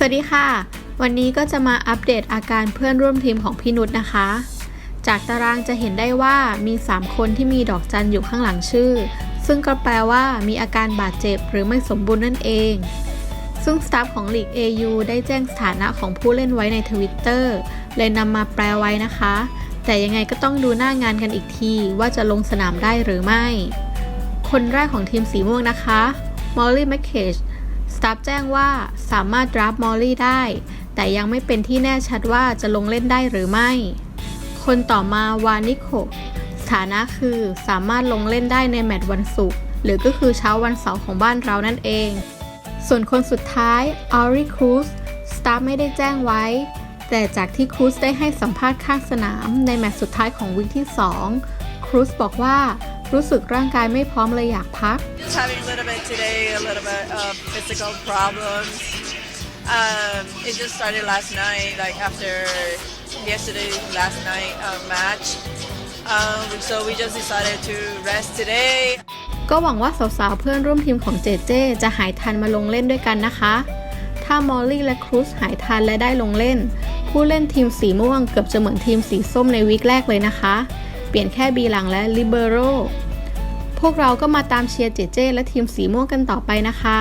สวัสดีค่ะ วันนี้ก็จะมาอัปเดตอาการเพื่อนร่วมทีมของพี่นุชนะคะ จากตารางจะเห็นได้ว่ามี 3 คนที่มีดอกจันอยู่ข้างหลังชื่อ ซึ่งก็แปลว่ามีอาการบาดเจ็บหรือไม่สมบูรณ์นั่นเอง ซึ่งสตาฟของลีก AU ได้แจ้งสถานะของผู้เล่นไว้ในทวิตเตอร์เลยนำมาแปลไว้นะคะ แต่ยังไงก็ต้องดูหน้างานกันอีกทีว่าจะลงสนามได้หรือไม่ คนแรกของทีมสีม่วงนะคะมอลลี่แมคเคจ สตาฟแจ้งว่าสามารถรับมอลลี่ได้ แต่ยังไม่เป็นที่แน่ชัดว่าจะลงเล่นได้หรือไม่ คนต่อมาวานิโคสถานะคือสามารถลงเล่นได้ในแมตช์วันศุกร์หรือก็คือเช้าวันเสาร์ของบ้านเรานั่นเอง ส่วนคนสุดท้ายออริครูสสตาฟไม่ได้แจ้งไว้ แต่จากที่ครูสได้ให้สัมภาษณ์ข้างสนามในแมตช์สุดท้ายของวีคที่ 2ครูสบอกว่า รู้สึกร่างกายไม่พร้อมเลยอยากพัก Just having a little bit today, a little bit of physical problems. Um, it just started last night, like after yesterday, last night uh, match. Um, so we just decided to rest today. ก็หวังว่าสาวๆ เพื่อนร่วมทีมของเจเจจะหายทันมาลงเล่นด้วยกันนะคะ ถ้ามอลลี่และครูซหายทันและได้ลงเล่น ผู้เล่นทีมสีม่วงเกือบจะเหมือนทีมสีส้มในวีคแรกเลยนะคะ เปลี่ยนแค่บีหลังและลิเบโรพวกเราก็มาตามเชียร์เจเจและทีมสีม่วงกันต่อไปนะคะ